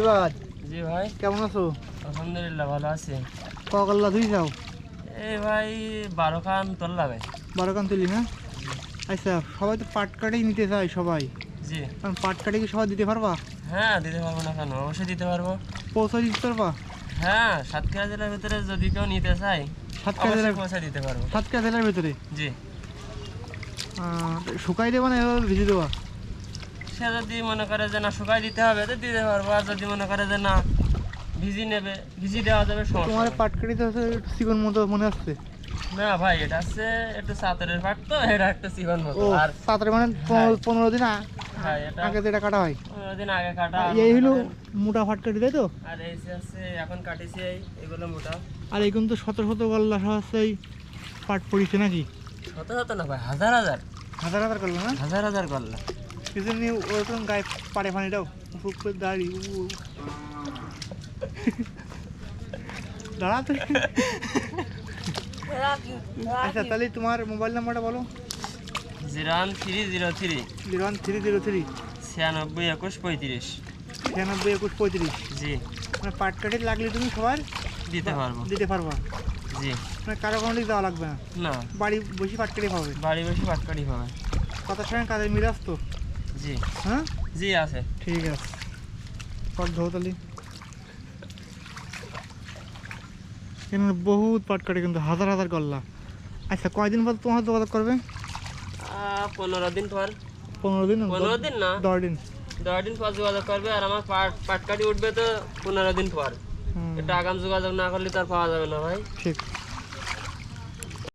এবার? জি ভাই। কেমন আছো? আলহামদুলিল্লাহ ভালো আছি। ককাল্লা ধুই যাও। এই ভাই বারো খান তোল্লা ভাই। বারো কান তুলি না? আচ্ছা সবাই তো পাট কাটেই নিতে চায় সবাই। জি। কারণ পাট কাটে কি সবাই দিতে পারবা? হ্যাঁ দিতে পারব না কেন? অবশ্যই দিতে পারব। পৌঁছে দিতে পারবা? হ্যাঁ সাতক্ষীরা জেলার ভিতরে যদি কেউ নিতে চায় সাতক্ষীরা জেলার পৌঁছে দিতে পারব। সাতক্ষীরা জেলার ভেতরে? জি। শুকাই দেবা না এভাবে ভিজে দেবা? সে যদি মনে করে যে না শুকাই দিতে হবে তো দিতে পারব। আর যদি মনে করে যে না ভিজি নেবে ভিজি দেওয়া যাবে সমস্যা তোমার নেই। পাট কাটিতে হচ্ছে একটু চিকন মতো মনে হচ্ছে না ভাই এটা হচ্ছে একটু সাঁতরের পাট তো এটা একটা চিকন মতো। আর সাঁতারে মানে পনেরো- দিন এটা আগে যেটা কাটা হয়। পনেরো দিন আগে কাটা। এই হলো মোটা ফাট কাটি তাই তো? আর এই যে আছে এখন কাটিছি এগুলো মোটা। আর এখন তো শত শত গল্লা হচ্ছে এই পাট পড়িছে নাকি? শত শত না ভাই হাজার হাজার। হাজার হাজার করল না? হাজার হাজার করলা কিছু নিয়ে ওরকম গায়ে পাড়ে ফানিটাও ফুক করে দাঁড়ি উ উ। দাঁড়াতে আচ্ছা তাহলে তোমার মোবাইল নাম্বারটা বলো। Zero one three zero three. Zero one three zero three. ছিয়ানব্বই একুশ পঁয়ত্রিশ। ছিয়ানব্বই একুশ পঁয়ত্রিশ। জি। মানে পাট কাটি লাগলে তুমি সবার দিতে পারব। দিতে পারবা। জি। মানে কারও কোনো দিক দেওয়া লাগবে না। না। বাড়ি বসে পাট কাটি পাবে বাড়ি বসে পাটকারি হবে। কথার সঙ্গে কাজের মিরাজ তো? জি। হ্যাঁ? জি আছে। ঠিক আছে। পাট ধো তাহলে এখানে বহুত পাট কাটে কিন্তু হাজার হাজার গল্লা। আচ্ছা কয়দিন পর তোমার যোগাযোগ করবে? পনেরো দিন পর। পনেরো দিন? পনেরো দিন না। দশ দিন। দশ দিন পর যোগাযোগ করবে আর আমার পাট পাটকাটি উঠবে তো পনেরো দিন পর। এটা আগাম যোগাযোগ না করলে তো আর পাওয়া যাবে না ভাই। ঠিক।